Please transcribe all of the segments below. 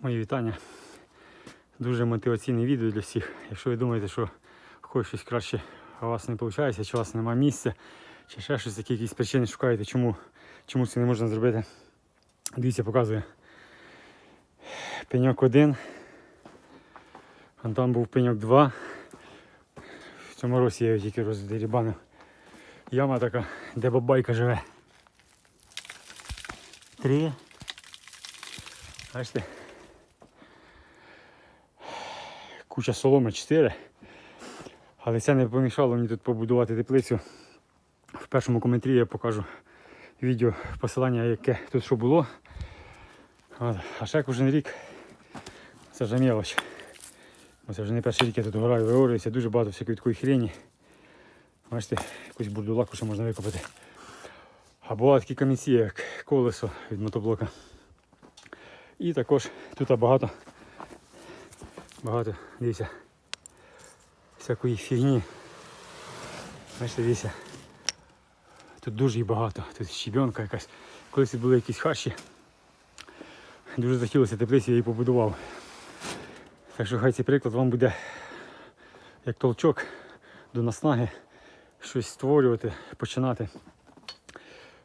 Мої вітання. Дуже мотиваційне відео для всіх. Якщо ви думаєте, що когось щось краще, а у вас не виходить, чи у вас немає місця, чи ще щось, які якісь причини шукаєте, чому, чому це не можна зробити. Дивіться, показує. Пеньок 1. Вон там був пеньок 2. В цьому році я тільки роздерібанив. Яма така, де бабайка живе. Три. Бачите? Куча соломи 4. Але це не помішало мені тут побудувати теплицю. В першому коментарі я покажу відео посилання, яке тут що було. От. А ще кожен рік це вже мелоч. Це вже не перший рік я тут граю, виорюється, дуже багато всякої такої хрені. Бачите, якусь бурдулаку ще можна викопати. А були такі камінці, як колесо від мотоблока. І також тут багато, багато, дивіться, всякої фігні. Бачите, дивіться. Тут дуже багато. Тут щебенка якась. Колись були якісь хащі. Дуже захотілося теплиці, я її побудував. Так що хай цей приклад вам буде як толчок до наснаги щось створювати, починати.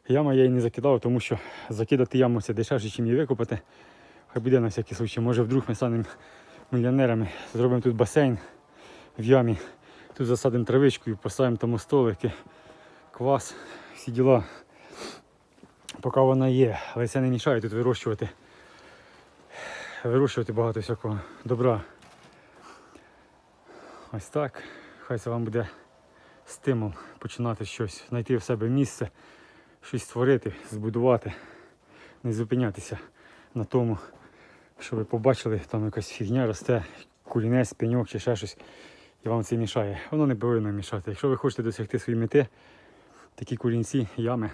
Яма я її не закидав, тому що закидати яму це дешевше, ніж її викопати. Хай буде на всякий случай. Може вдруг ми станемо мільйонерами. Зробимо тут басейн в ямі. Тут засадимо травичку і поставимо там столики, квас, всі діла. Поки вона є, але це не мішає тут вирощувати. Вирощувати багато всякого добра. Ось так. Хай це вам буде стимул починати щось, знайти в себе місце, щось створити, збудувати, не зупинятися на тому, що ви побачили, там якась фігня росте, кулінець, пеньок чи ще щось, і вам це мішає. Воно не повинно мішати. Якщо ви хочете досягти своєї мети, такі кулінці, ями,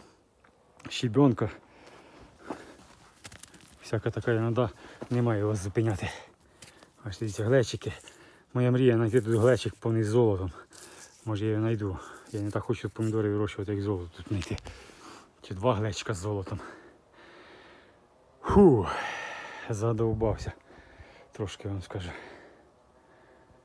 щебенка, всяка така інода не має вас зупиняти. Ось дивіться, глечики. Моя мрія знайти тут глечик повний золотом. Може я його знайду. Я не так хочу помідори вирощувати, як золото тут знайти. Чи два глечика з золотом. Фу, задовбався. Трошки вам скажу.